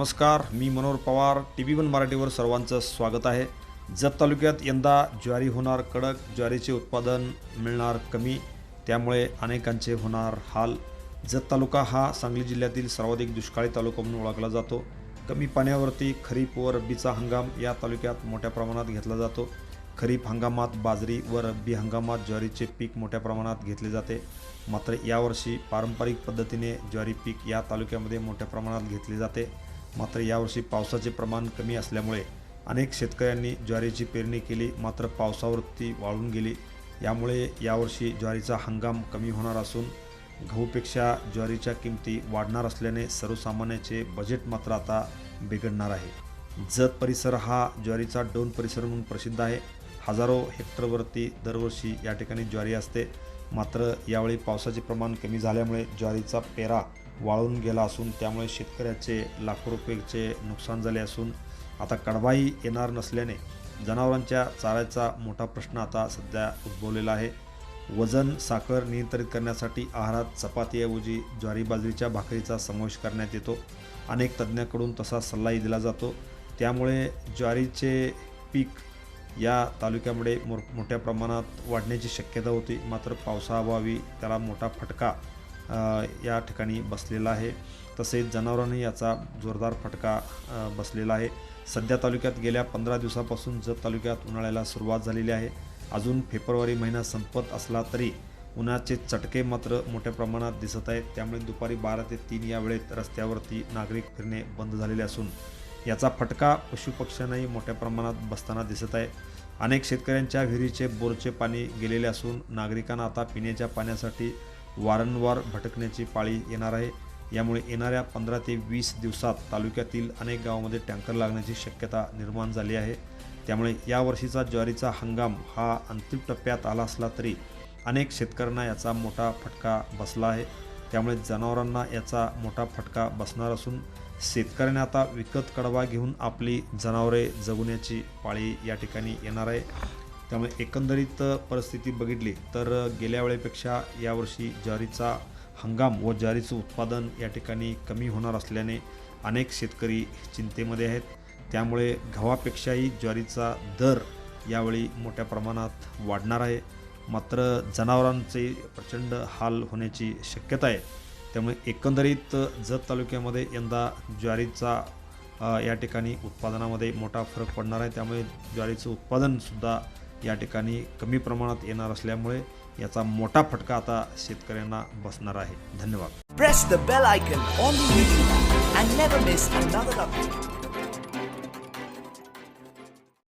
नमस्कार मी Manohar Pawar T V one मराठीवर सर्वांचं स्वागत आहे. जत तालुक्यात यंदा ज्वारी होणार कडक ज्वारीचे उत्पादन मिळणार कमी त्यामुळे अनेकांचे होणार हाल. जत तालुका हा सांगली जिल्ह्यातील सर्वाधिक दुष्काळी तालुका म्हणून ओळखला जातो. कमी पाण्यावरती खरीप व रब्बीचा हंगाम या तालुक्यात मोठ्या प्रमाणात घेतला जातो. खरीप हंगामात बाजरी व रब्बी हंगामात ज्वारीचे पीक मोठ्या प्रमाणात घेतले जाते. मात्र यावर्षी पारंपरिक पद्धतीने ज्वारी पीक या तालुक्यामध्ये मोठ्या प्रमाणात घेतले जाते. मात्र यावर्षी पावसाचे प्रमाण कमी असल्यामुळे अनेक शेतकऱ्यांनी ज्वारीची पेरणी केली मात्र पावसावरती वाळून गेली. यामुळे यावर्षी ज्वारीचा हंगाम कमी होणार असून गहूपेक्षा ज्वारीच्या किमती वाढणार असल्याने सर्वसामान्याचे बजेट मात्र आता बिघडणार आहे. जत परिसर हा ज्वारीचा डोन परिसर म्हणून प्रसिद्ध आहे. हजारो हेक्टरवरती दरवर्षी या ठिकाणी ज्वारी असते. मात्र यावेळी पावसाचे प्रमाण कमी झाल्यामुळे ज्वारीचा पेरा वाळून गेला असून त्यामुळे शेतकऱ्याचे लाखो रुपयेचे नुकसान झाले असून आता कडबाई येणार नसल्याने जनावरांच्या चाऱ्याचा मोठा प्रश्न आता सध्या उद्भवलेला आहे. वजन साखर नियंत्रित करण्यासाठी आहारात चपातीऐवजी ज्वारी बाजरीच्या भाकरीचा समावेश करण्यात येतो. अनेक तज्ज्ञांकडून तसा सल्लाही दिला जातो. त्यामुळे ज्वारीचे पीक या तालुक्यामुळे मो मोठ्या प्रमाणात वाढण्याची शक्यता होती. मात्र पावसाअभावी त्याला मोठा फटका या ठिकाणी बसलेला आहे. तसेच जनावरांनी याचा जोरदार फटका बसलेला आहे. सध्या तालुक्यात गेल्या पंधरा दिवसापासून जत तालुक्यात उन्हाळ्याला सुरुवात झालेली आहे. अजून फेब्रुवारी महिना संपत असला तरी उन्हाचे चटके मात्र मोठ्या प्रमाणात दिसत आहेत. त्यामुळे दुपारी बारा ते तीन या वेळेत रस्त्यावरती नागरिक फिरणे बंद झालेले असून याचा फटका पशुपक्ष्यांनाही मोठ्या प्रमाणात बसताना दिसत आहे. अनेक शेतकऱ्यांच्या विहिरीचे बोरचे पाणी गेलेले असून नागरिकांना आता पिण्याच्या पाण्यासाठी वारंवार भटकण्याची पाळी येणार आहे. यामुळे येणाऱ्या पंधरा ते वीस दिवसात तालुक्यातील अनेक गावामध्ये टँकर लागण्याची शक्यता निर्माण झाली आहे. त्यामुळे यावर्षीचा ज्वारीचा हंगाम हा अंतिम टप्प्यात आला असला तरी अनेक शेतकऱ्यांना याचा मोठा फटका बसला आहे. त्यामुळे जनावरांना याचा मोठा फटका बसणार असून शेतकऱ्यांना आता विकत कडवा घेऊन आपली जनावरे जगवण्याची पाळी या ठिकाणी येणार आहे. त्यामुळे एकंदरीत परिस्थिती बघितली तर गेल्या वेळेपेक्षा यावर्षी ज्वारीचा हंगाम व ज्वारीचं उत्पादन या ठिकाणी कमी होणार असल्याने अनेक शेतकरी चिंतेमध्ये आहेत. त्यामुळे गव्हापेक्षाही ज्वारीचा दर यावेळी मोठ्या प्रमाणात वाढणार आहे. मात्र जनावरांचे प्रचंड हाल होण्याची शक्यता आहे. त्यामुळे एकंदरीत जत तालुक्यामध्ये यंदा ज्वारीचा या ठिकाणी उत्पादनामध्ये मोठा फरक पडणार आहे. त्यामुळे ज्वारीचं उत्पादनसुद्धा या ठिकाणी कमी प्रमाणात येणार असल्यामुळे याचा मोठा फटका आता शेतकऱ्यांना बसणार आहे. धन्यवाद.